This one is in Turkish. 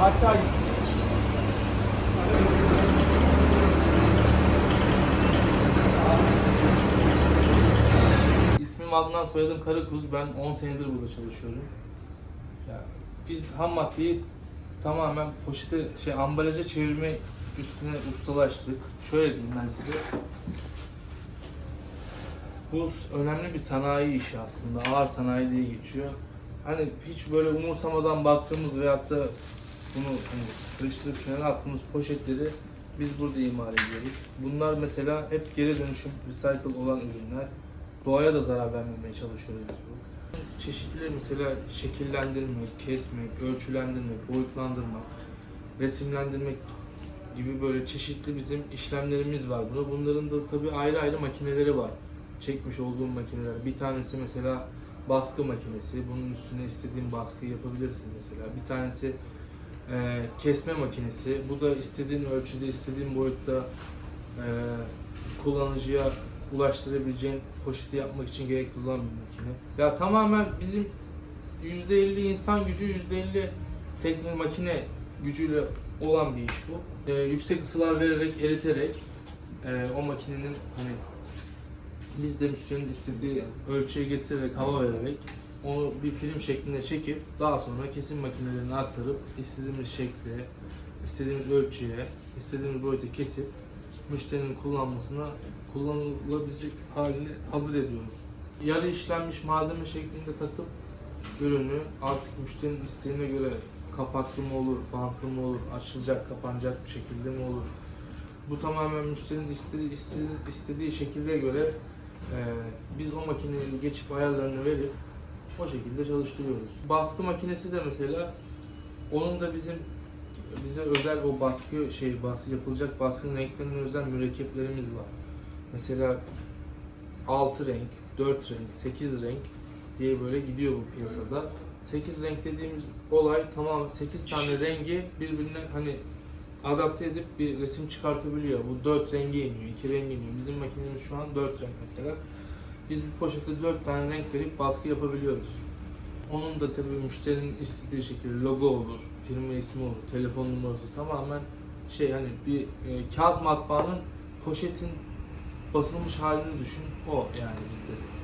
Hatta İsmim Adnan, soyadım Karakuz. Ben 10 senedir burada çalışıyorum. Ya, biz ham maddeyi tamamen poşete, şey ambalaja çevirme üstüne ustalaştık. Şöyle diyeyim ben size. Bu önemli bir sanayi işi aslında. Ağır sanayi diye geçiyor. Hani hiç böyle umursamadan baktığımız veyahut da bunu hani kırıştırıp kenara attığımız poşetleri biz burada imal ediyoruz. Bunlar mesela hep geri dönüşüm, recycle olan ürünler. Doğaya da zarar vermemeye çalışıyoruz biz bu. Çeşitli mesela şekillendirmek, kesmek, ölçülendirmek, boyutlandırmak, resimlendirmek gibi böyle çeşitli bizim işlemlerimiz var burada. Bunların da tabii ayrı ayrı makineleri var. Çekmiş olduğum makineler. Bir tanesi mesela baskı makinesi. Bunun üstüne istediğin baskıyı yapabilirsin mesela. Bir tanesi e, kesme makinesi. Bu da istediğin ölçüde, istediğin boyutta e, kullanıcıya ulaştırabileceğin poşeti yapmak için gerekli olan bir makine. Ya tamamen bizim %50 insan gücü, %50 teknik makine gücüyle olan bir iş bu. E, yüksek ısılar vererek, eriterek e, o makinenin hani biz de müşterinin istediği ölçüye getirerek, hava vererek onu bir film şeklinde çekip daha sonra kesim makinelerine aktarıp istediğimiz şekle, istediğimiz ölçüye, istediğimiz boyuta kesip müşterinin kullanmasına kullanılabilecek haline hazır ediyoruz. Yarı işlenmiş malzeme şeklinde takıp ürünü artık müşterinin isteğine göre kapaklı mı olur, bantlı mı olur, açılacak, kapanacak bir şekilde mi olur? Bu tamamen müşterinin istediği, istediği, istediği şekilde göre e, biz o makineyi geçip ayarlarını verip o şekilde çalıştırıyoruz. Baskı makinesi de mesela onun da bizim bize özel o baskı şey baskı yapılacak baskının renklerine özel mürekkeplerimiz var. Mesela 6 renk, 4 renk, 8 renk diye böyle gidiyor bu piyasada. 8 renk dediğimiz olay tamam 8 tane rengi birbirine hani adapte edip bir resim çıkartabiliyor. Bu 4 renge iniyor, 2 renge iniyor. Bizim makinemiz şu an 4 renk mesela. Biz bir poşete 4 tane renk verip baskı yapabiliyoruz. Onun da tabii müşterinin istediği şekilde logo olur, firma ismi olur, telefon numarası tamamen şey hani bir e, kağıt matbaanın poşetin basılmış halini düşün o yani bizde.